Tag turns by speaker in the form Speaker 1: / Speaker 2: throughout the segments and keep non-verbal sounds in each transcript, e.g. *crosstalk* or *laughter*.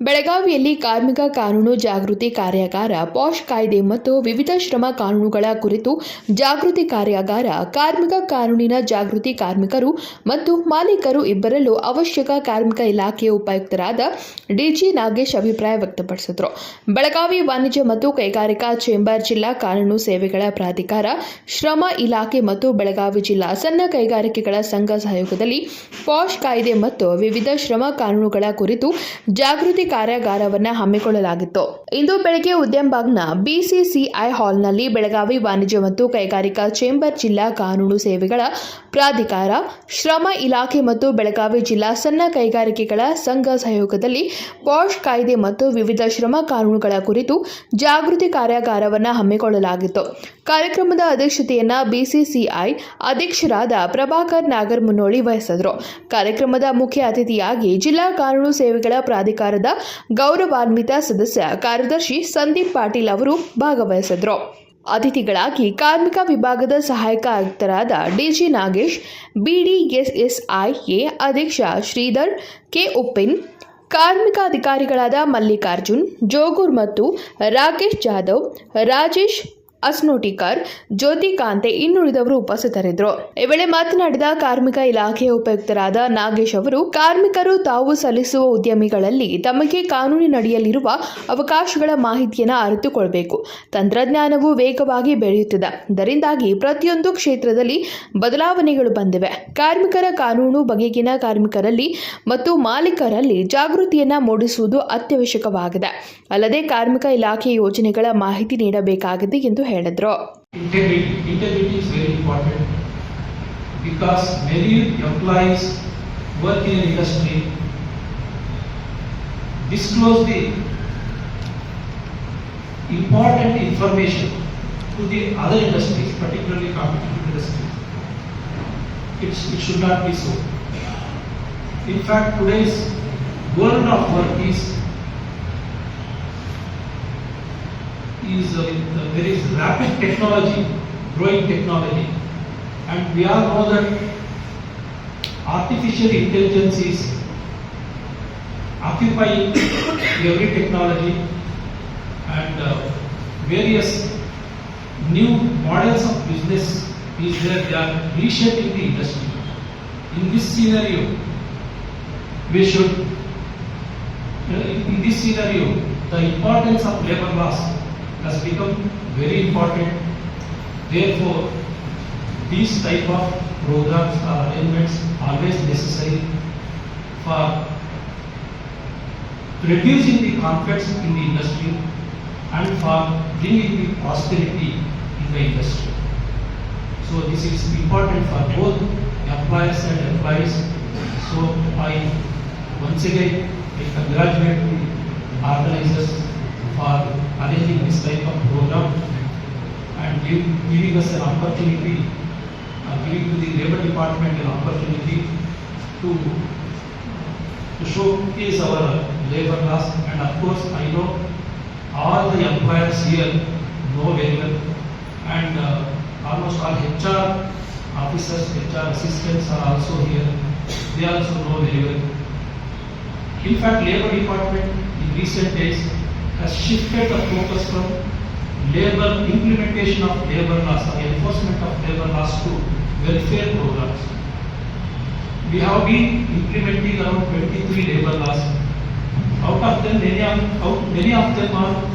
Speaker 1: ಬೆಳಗಾವಿಯಲ್ಲಿ ಕಾರ್ಮಿಕ ಕಾನೂನು ಜಾಗೃತಿ ಕಾರ್ಯಾಗಾರ ಪಾಶ್ ಕಾಯ್ದೆ ಮತ್ತು ವಿವಿಧ ಶ್ರಮ ಕಾನೂನುಗಳ ಕುರಿತು ಜಾಗೃತಿ ಕಾರ್ಯಾಗಾರ, ಕಾರ್ಮಿಕ ಕಾನೂನಿನ ಜಾಗೃತಿ ಕಾರ್ಮಿಕರು ಮತ್ತು ಮಾಲೀಕರು ಇಬ್ಬರಲ್ಲೂ ಅವಶ್ಯಕ ಕಾರ್ಮಿಕ ಇಲಾಖೆಯ ಉಪಯುಕ್ತರಾದ ಡಿಜಿ ನಾಗೇಶ್ ಅಭಿಪ್ರಾಯ ವ್ಯಕ್ತಪಡಿಸಿದರು. ಬೆಳಗಾವಿ ವಾಣಿಜ್ಯ ಮತ್ತು ಕೈಗಾರಿಕಾ ಚೇಂಬರ್ ಜಿಲ್ಲಾ ಕಾನೂನು ಸೇವೆಗಳ ಪ್ರಾಧಿಕಾರ, ಶ್ರಮ ಇಲಾಖೆ ಮತ್ತು ಬೆಳಗಾವಿ ಜಿಲ್ಲಾ ಸಣ್ಣ ಕೈಗಾರಿಕೆಗಳ ಸಂಘ ಸಹಯೋಗದಲ್ಲಿ ಪಾಶ್ ಕಾಯ್ದೆ ಮತ್ತು ವಿವಿಧ ಶ್ರಮ ಕಾನೂನುಗಳ ಕುರಿತು ಜಾಗೃತಿ ಕಾರ್ಯಾಗಾರವನ್ನು ಹಮ್ಮಿಕೊಳ್ಳಲಾಗಿತ್ತು. ಇಂದು ಬೆಳಗ್ಗೆ ಉದ್ಯಮಬಾಗ್ನ ಬಿಸಿಸಿಐ ಹಾಲ್ನಲ್ಲಿ ಬೆಳಗಾವಿ ವಾಣಿಜ್ಯ ಮತ್ತು ಕೈಗಾರಿಕಾ ಚೇಂಬರ್ ಜಿಲ್ಲಾ ಕಾನೂನು ಸೇವೆಗಳ ಪ್ರಾಧಿಕಾರ, ಶ್ರಮ ಇಲಾಖೆ ಮತ್ತು ಬೆಳಗಾವಿ ಜಿಲ್ಲಾ ಸಣ್ಣ ಕೈಗಾರಿಕೆಗಳ ಸಂಘ ಸಹಯೋಗದಲ್ಲಿ ಪಾಶ್ ಕಾಯ್ದೆ ಮತ್ತು ವಿವಿಧ ಶ್ರಮ ಕಾನೂನುಗಳ ಕುರಿತು ಜಾಗೃತಿ ಕಾರ್ಯಾಗಾರವನ್ನು ಹಮ್ಮಿಕೊಳ್ಳಲಾಗಿತ್ತು. ಕಾರ್ಯಕ್ರಮದ ಅಧ್ಯಕ್ಷತೆಯನ್ನ ಬಿಸಿಸಿಐ ಅಧ್ಯಕ್ಷರಾದ ಪ್ರಭಾಕರ್ ನಾಗರ್ ಮುನ್ನೋಳಿ ವಹಿಸಿದರು. ಕಾರ್ಯಕ್ರಮದ ಮುಖ್ಯ ಅತಿಥಿಯಾಗಿ ಜಿಲ್ಲಾ ಕಾನೂನು ಸೇವೆಗಳ ಪ್ರಾಧಿಕಾರದ ಗೌರವಾನ್ವಿತ ಸದಸ್ಯ ಕಾರ್ಯದರ್ಶಿ ಸಂದೀಪ್ ಪಾಟೀಲ್ ಅವರು ಭಾಗವಹಿಸಿದರು. ಅತಿಥಿಗಳಾಗಿ ಕಾರ್ಮಿಕ ವಿಭಾಗದ ಸಹಾಯಕ ಆಯುಕ್ತರಾದ ಡಿಜಿ ನಾಗೇಶ್ ಬಿಡಿಎಸ್ಎಸ್ಐಎ ಅಧ್ಯಕ್ಷ ಶ್ರೀಧರ್, ಕೆ ಉಪ್ಪಿನ್ ಕಾರ್ಮಿಕ ಅಧಿಕಾರಿಗಳಾದ ಮಲ್ಲಿಕಾರ್ಜುನ್, ಜೋಗೂರ್ ಮತ್ತು ರಾಕೇಶ್ ಜಾಧವ್, ರಾಜೇಶ್ ಅಸ್ನೋಟಿಕರ್ ಜ್ಯೋತಿ ಕಾಂತೆ ಇನ್ನುಳಿದವರು ಉಪಸ್ಥಿತರಿದ್ದರು. ಈ ವೇಳೆ ಮಾತನಾಡಿದ ಕಾರ್ಮಿಕ ಇಲಾಖೆಯ ಉಪಯುಕ್ತರಾದ ನಾಗೇಶ್ ಅವರು, ಕಾರ್ಮಿಕರು ತಾವು ಸಲ್ಲಿಸುವ ಉದ್ಯಮಿಗಳಲ್ಲಿ ತಮಗೆ ಕಾನೂನಿನಡಿಯಲ್ಲಿರುವ ಅವಕಾಶಗಳ ಮಾಹಿತಿಯನ್ನು ಅರಿತುಕೊಳ್ಬೇಕು. ತಂತ್ರಜ್ಞಾನವು ವೇಗವಾಗಿ ಬೆಳೆಯುತ್ತಿದೆ. ಇದರಿಂದಾಗಿ ಪ್ರತಿಯೊಂದು ಕ್ಷೇತ್ರದಲ್ಲಿ ಬದಲಾವಣೆಗಳು ಬಂದಿವೆ. ಕಾರ್ಮಿಕರ ಕಾನೂನು ಬಗೆಗಿನ ಕಾರ್ಮಿಕರಲ್ಲಿ ಮತ್ತು ಮಾಲೀಕರಲ್ಲಿ ಜಾಗೃತಿಯನ್ನು ಮೂಡಿಸುವುದು ಅತ್ಯವಶ್ಯಕವಾಗಿದೆ. ಅಲ್ಲದೆ ಕಾರ್ಮಿಕ ಇಲಾಖೆ ಯೋಜನೆಗಳ ಮಾಹಿತಿ ನೀಡಬೇಕಾಗಿದೆ ಎಂದು ಹೇಳಿದರು.
Speaker 2: Integrity, integrity is very important because many employees work in industry disclose the important information to the other industries, particularly competitive industries. It's, it should not be so. In fact, today's world of work is is there is rapid technology, growing technology, and we all know that artificial intelligence is occupying *coughs* every technology and uh, various new models of business is there they are reshaping the industry. In this scenario, we should uh, in in this scenario, the importance of labor laws has become very important. Therefore, these type of programs or arrangements always necessary for reducing the conflicts in the industry and for bringing the prosperity in the industry. So this is important for both employers and employees. So I once again I congratulate the organizers type of program and give, giving us an opportunity, uh, giving to the labor department an opportunity to to showcase our labor class. and of course I know all the employers here know very well and uh, almost all HR officers, HR assistants are also here. They also know very well. In fact, labor department in recent days has shifted the focus from labor implementation of labor laws or enforcement of labor laws to welfare programs. We have been implementing around 23 labor laws. Out of them, many of, out, many of them are uh,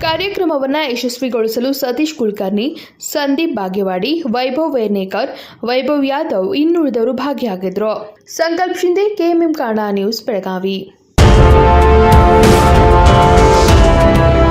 Speaker 1: ಕಾರ್ಯಕ್ರಮವನ್ನು ಯಶಸ್ವಿಗೊಳಿಸಲು ಸತೀಶ್ ಕುಲಕರ್ಣಿ ಸಂದೀಪ್ ಬಾಗೇವಾಡಿ ವೈಭವ್ ವೇರ್ನೇಕರ್ ವೈಭವ್ ಯಾದವ್ ಇನ್ನುಳಿದವರು ಭಾಗಿಯಾಗಿದ್ದರು Sankalp Shinde KMM ಕಾಣ news Belagavi Thank you.